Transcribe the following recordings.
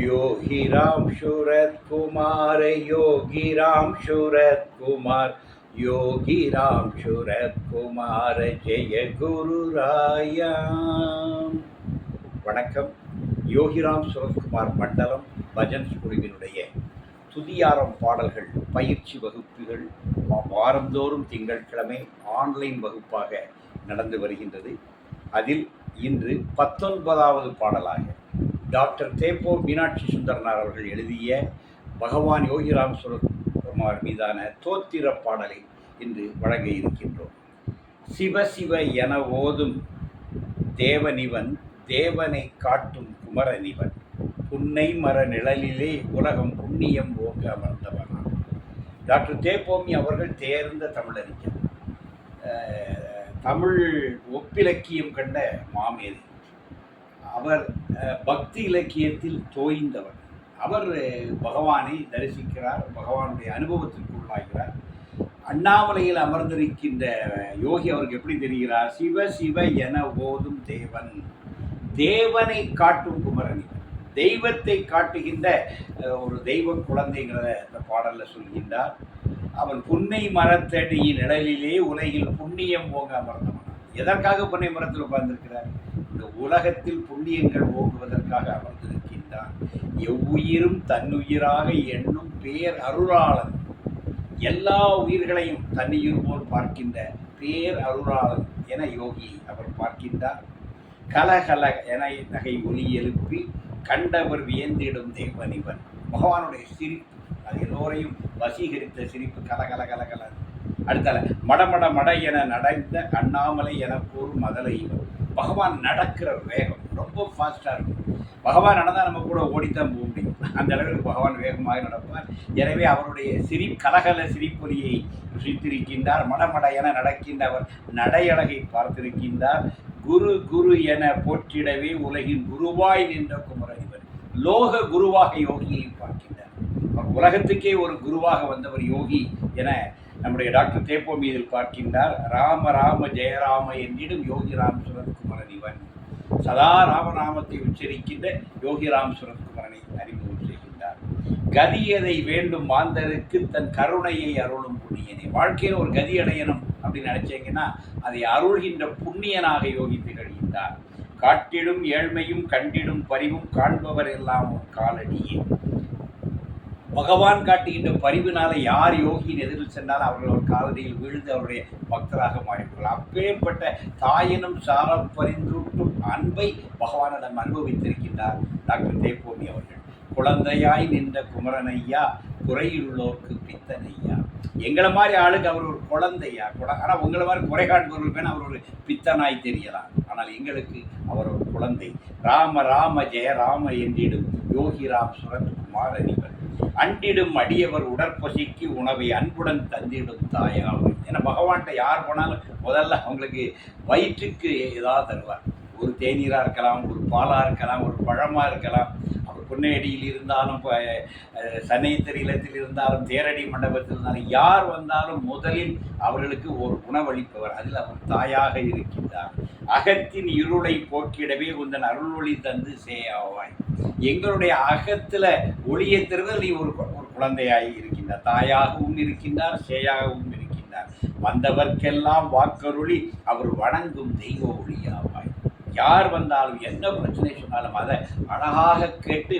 योगी राम शूरत कुमार योगी राम शूरत कुमार योगी राम शूरत कुमार ஜெய குரு ராயாம் வணக்கம் யோகிராம் சுரத்குமார் மண்டலம் பஜன்ஸ் குழுவினுடைய துதியாரம் பாடல்கள் பயிற்சி வகுப்புகள் வா- வாரந்தோறும் திங்கட்கிழமை ஆன்லைன் வகுப்பாக நடந்து வருகின்றது அதில் இன்று பத்தொன்பதாவது பாடலாக டாக்டர் தேப்போ மீனாட்சி சுந்தரனார் அவர்கள் எழுதிய பகவான் யோகிராம் சுரத்குமார் மீதான தோத்திர பாடலை இன்று வழங்க இருக்கின்றோம். சிவ சிவ என ஓதும் தேவனிவன் தேவனை காட்டும் குமரனிவன் புன்னை மர நிழலிலே உலகம் புண்ணியம் ஓங்க அமர்ந்தவனான் டாக்டர் தேப்போமி அவர்கள் தேர்ந்த தமிழறிஞர். தமிழ் ஒப்பிலக்கியம் கண்ட மாமேதை. அவர் பக்தி இலக்கியத்தில் தோய்ந்தவர். அவர் பகவானை தரிசிக்கிறார் பகவானுடைய அனுபவத்திற்கு உள்ளாகிறார். அண்ணாமலையில் அமர்ந்திருக்கின்ற யோகி அவருக்கு எப்படி தெரிகிறார்? சிவ சிவ என ஓதும் தேவன். தேவனை காட்டும் குமரணி தெய்வத்தை காட்டுகின்ற ஒரு தெய்வ குழந்தைங்கிறத இந்த பாடலில் சொல்கின்றார். அவன் புன்னை மரத்தடியின் நிழலிலே உலகில் புண்ணியம் போக அமர்ந்தவன் எதற்காக புன்னை மரத்தில் உட்கார்ந்திருக்கிறார்? இந்த உலகத்தில் புண்ணியங்கள் ஓங்குவதற்காக அமர்ந்திருக்கின்றான். எவ்வுயிரும் தன்னுயிராக எண்ணும் பேர் அருளாளன். எல்லா உயிர்களையும் தன்னுயிர் போல் பார்க்கின்ற பேர் அருளாளன் என யோகி அவர் பார்க்கின்றார். கலகல என நகை ஒலி எழுப்பி கண்டவர் வியந்திடும் தேவனிவன் பகவானுடைய சிரிப்பு அது எல்லோரையும் வசீகரித்த சிரிப்பு. கலகல கலகலன் அடுத்தால மடமட மட என நடந்த அண்ணாமலை என கூறும் மதலை பகவான் நடக்கிற வேகம் ரொம்ப ஃபாஸ்ட்டாக இருக்கும். பகவான் நடந்தால் நம்ம கூட ஓடித்தான் போக முடியும். அந்த அளவுக்கு பகவான் வேகமாக நடப்பார். எனவே அவருடைய சிரி கலகல சிரிப்பொலியை ருசித்திருக்கின்றார். மடமட என நடக்கின்ற அவர் நடையழகை பார்த்திருக்கின்றார். குரு குரு என போற்றிடவே உலகின் குருவாய் நின்ற குமரன் இவர். லோக குருவாக யோகியை பார்க்கின்றார். உலகத்துக்கே ஒரு குருவாக வந்தவர் யோகி என நம்முடைய டாக்டர் தேப்போ மீதில் பார்க்கின்றார் ராம ராம ஜெயராம என்றிடும் யோகி ராம் சுரத்குமரன் இவன். சதா ராமநாமத்தை உச்சரிக்கின்ற யோகிராம் சுரத்குமரனை அறிமுகம் செய்கின்றார். கதியதை வேண்டும் மாந்தருக்கு தன் கருணையை அருளும் புண்ணியனை. வாழ்க்கையில் ஒரு கதி அடையணும் அப்படின்னு நினைச்சீங்கன்னா அதை அருள்கின்ற புண்ணியனாக யோகி திகழ்கின்றார். காட்டிடும் ஏழ்மையும் கண்டிடும் பரிவும் காண்பவர் எல்லாம் காலடியே. பகவான் காட்டுகின்ற பரிவினால யார் யோகியின் எதிரில் சென்றாலும் அவர்கள் ஒரு காலடியில் விழுந்து அவருடைய பக்தராக மாறிவிடுவார்கள். அப்பேற்பட்ட தாயினும் சாரம் பரிந்துட்டும் அன்பை பகவானிடம் அனுபவித்திருக்கின்றார் டாக்டர் தேப்போமி அவர்கள். குழந்தையாய் நின்ற குமரனையா குறையுள்ளோர்க்கு பித்தனையா. எங்களை மாதிரி ஆளுக்கு அவர் ஒரு குழந்தையா? குட ஆனால் உங்களை மாதிரி குறை காண்பவர்களுக்கு வேணா அவர் ஒரு பித்தனாய் தெரியலாம். ஆனால் எங்களுக்கு அவர் ஒரு குழந்தை. ராம ராம ஜெய ராம என்றிடும் யோகிராம் சுரத்குமார் அணிகள் அண்டிடும் அடியவர் உடற்பசிக்கு உணவை அன்புடன் தந்திடும் தாயாகும். ஏன்னா பகவான்கிட்ட யார் போனாலும் முதல்ல அவங்களுக்கு வயிற்றுக்கு ஏதாவது தருவார். ஒரு தேநீராக இருக்கலாம் ஒரு பாலாக இருக்கலாம் ஒரு பழமாக இருக்கலாம். பொன்னேடியில் இருந்தாலும் இப்போ சனைத்தர் இல்லத்தில் இருந்தாலும் தேரடி மண்டபத்தில் இருந்தாலும் யார் வந்தாலும் முதலில் அவர்களுக்கு ஒரு உணவளிப்பவர் அதில் அவர் தாயாக இருக்கின்றார். அகத்தின் இருளை போக்கிடவே உந்தன் அருள் ஒளி தந்து சேயாவாய் எங்களுடைய அகத்தில் ஒளியை தருவது நீ ஒரு ஒரு குழந்தையாய் இருக்கின்றார். தாயாகவும் இருக்கின்றார் சேயாகவும் இருக்கின்றார். வந்தவர்க்கெல்லாம் வாக்கருளி அவர் வணங்கும் தெய்வ ஒளியாவாய். யார் வந்தாலும் என்ன பிரச்சனை சொன்னாலும் அதை அழகாக கேட்டு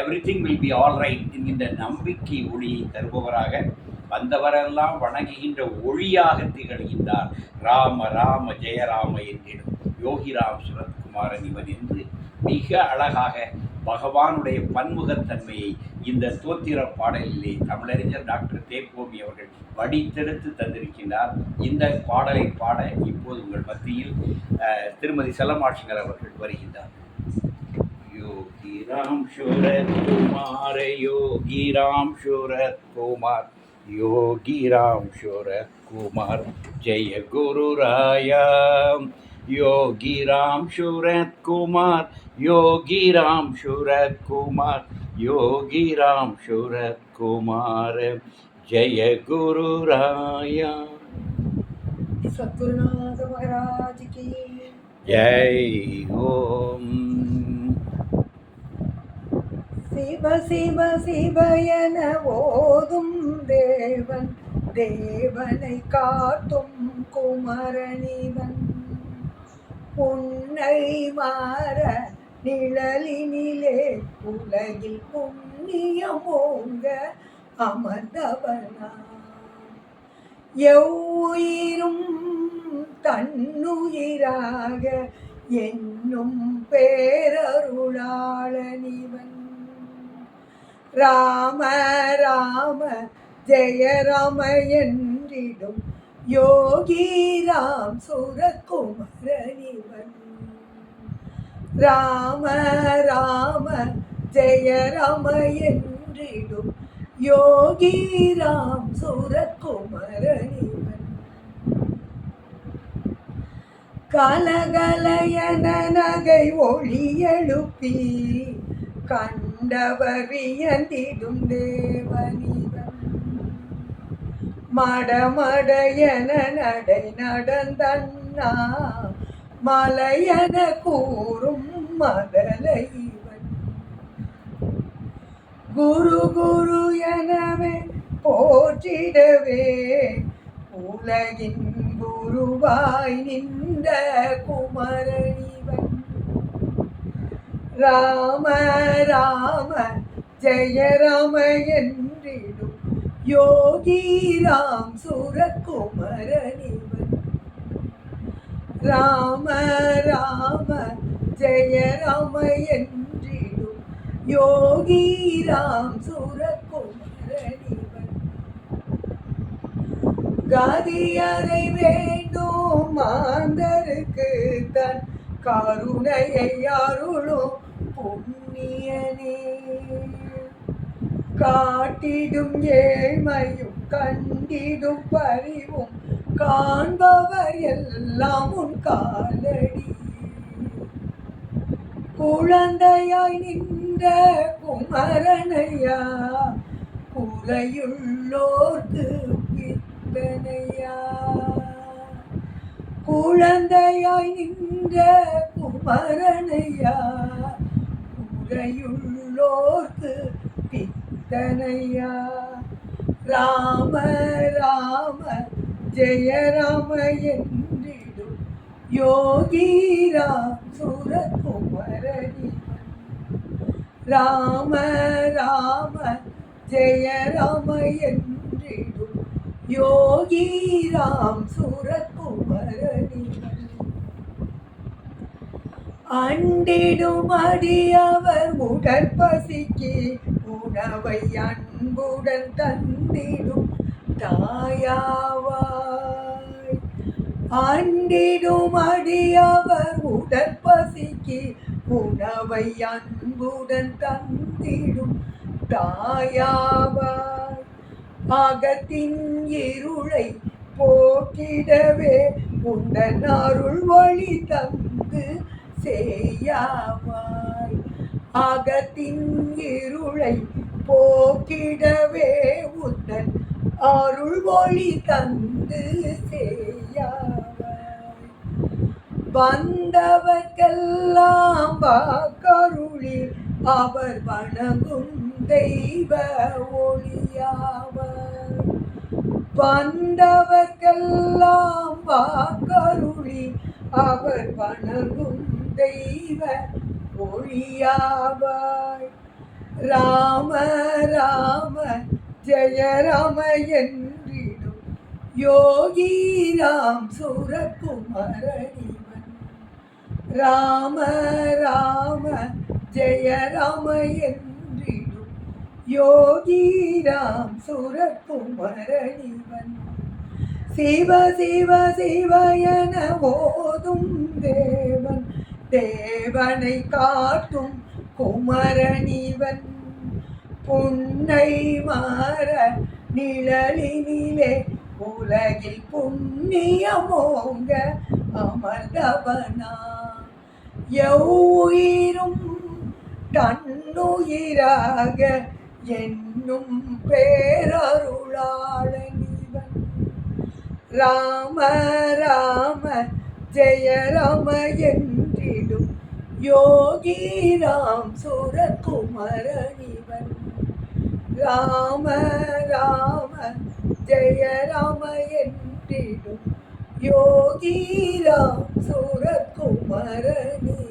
everything will be all right என்கின்ற நம்பிக்கை ஒளியை தருபவராக வந்தவரெல்லாம் வணங்குகின்ற ஒளியாக திகழ்கின்றார். ராம ராம ஜெயராம என்றிடும் யோகிராம் சுரத்குமாரன் இவன் என்று மிக அழகாக பகவானுடைய பன்முகத்தன்மையை இந்த தோத்திர பாடலிலே தமிழறிஞர் டாக்டர் தேப்போமி அவர்கள் வடித்தெடுத்து தந்திருக்கின்றார் இந்த பாடலை பாட இப்போது உங்கள் மத்தியில் அஹ், திருமதி செல்லமாட்சிங்கர் அவர்கள் வருகின்றார் யோகி ராம் சூரத் குமார யோகி ராம் சூரத் குமார் யோகி ராம் சூரத் குமார் ஜெய குரு ராயாம் योगी राम शूरत कुमार योगी राम शूरत कुमार योगी राम शूरत कुमार जय गुरु राया सद्गुरुनाथ महाराज की जय ओम சிவ சிவ சிவ என ஓதும் தேவன் தேவனை காட்டும் குமரனிவன் புன்னை மாற நிழலினிலே உலகில் புண்ணியமோங்க அமர்ந்தவனா எவ்வுயிரும் தன்னுயிராக என்னும் பேரருளாளனிவன். ராம ராம ஜெய ராம என்றிடும் யோகி ராம் சுரகுமரனிவன். ராம ராம ஜெய ராம என்றிடும். யோகி ராம் சுரகுமரனிவன். கலகலையன நகை ஒளி எழுப்பி கண்டவர் வியந்திடும் தேவனிவன் மடமடையன நடை நடந்தன்னா மலையன கூறும் மதலைவன் குரு குரு எனவே போற்றிடவே உலகின் குருவாய் நின்ற குமரணிவன் ராம ராம ஜெய ராம என்றிடும் யோகி ராம் சுரகுமரனிவன் ராம ராம ஜெய ராம என்றிடும். யோகி ராம் சுரகுமரனிவன் கதியறை வேண்டும் மாந்தருக்கு தன் கருணையை அருளும் புண்ணியனே. காட்டிடும் ஏழ்மையும் கண்டிடும் பரிவும் காண்பவர் எல்லாம் உன் காலடி. குழந்தையாய் நின்ற குமரனையா குறையுள்ளோர்க்கு பித்தனையா குழந்தையாய் நின்ற குமரனையா குறையுள்ளோர்க்கு பித்தனையா ராம ராம ஜெய ராம என்றிடும் யோகி ராம் ராம ராம ஜெய ராம என்றிடும் யோகி ராம் சுரகுமரனிவன் அண்டிடும் அடியவர் உடற்பசிக்கு உணவை அன்புடன் தந்திடும் தாயாவாய். அண்டிடும் அடியவர் உடற்பசிக்கு உணவை அன்புடன் தந்திடும் தாயாவாய். அகத்தின் இருளை போக்கிடவே உந்தன் அருள் வழி தந்து செய்யாவாய் அகத்தின் இருளை போக்கிடவே உந்தன் அருள் மொழி தந்து செய்யாவாய் வந்தவர்க்கெல்லாம் வாக்கருளி அவர் வணங்கும் தெய்வ ஒளியாவர். வந்தவர்க்கெல்லாம் வாக்கருளி அவர் வணங்கும் தெய்வ ஒளியாவாய் ராம ராம ஜய ராம என்றிடும் யோகி ராம் சுரகுமரனிவன் ராம ராம ஜய ராம என்றிடும் யோகி ராம் சுரகுமரனிவன் சிவ சிவ சிவ என ஓதும் தேவன். தேவனை காட்டும் குமரணிவன். புன்னை மாற நிழலினிலே உலகில் புண்ணியமோங்க அமர்ந்தவனா. எவ்வுயிரும் தன்னுயிராக என்னும் பேரருளாளனிவன். ராம ராம ஜெய ராம என்றிடும் யோகி ராம் சுரகுமரனிவன். ராம ராம ஜெய ராம என்றிடும் யோகி ராம் சுரகுமரனிவன்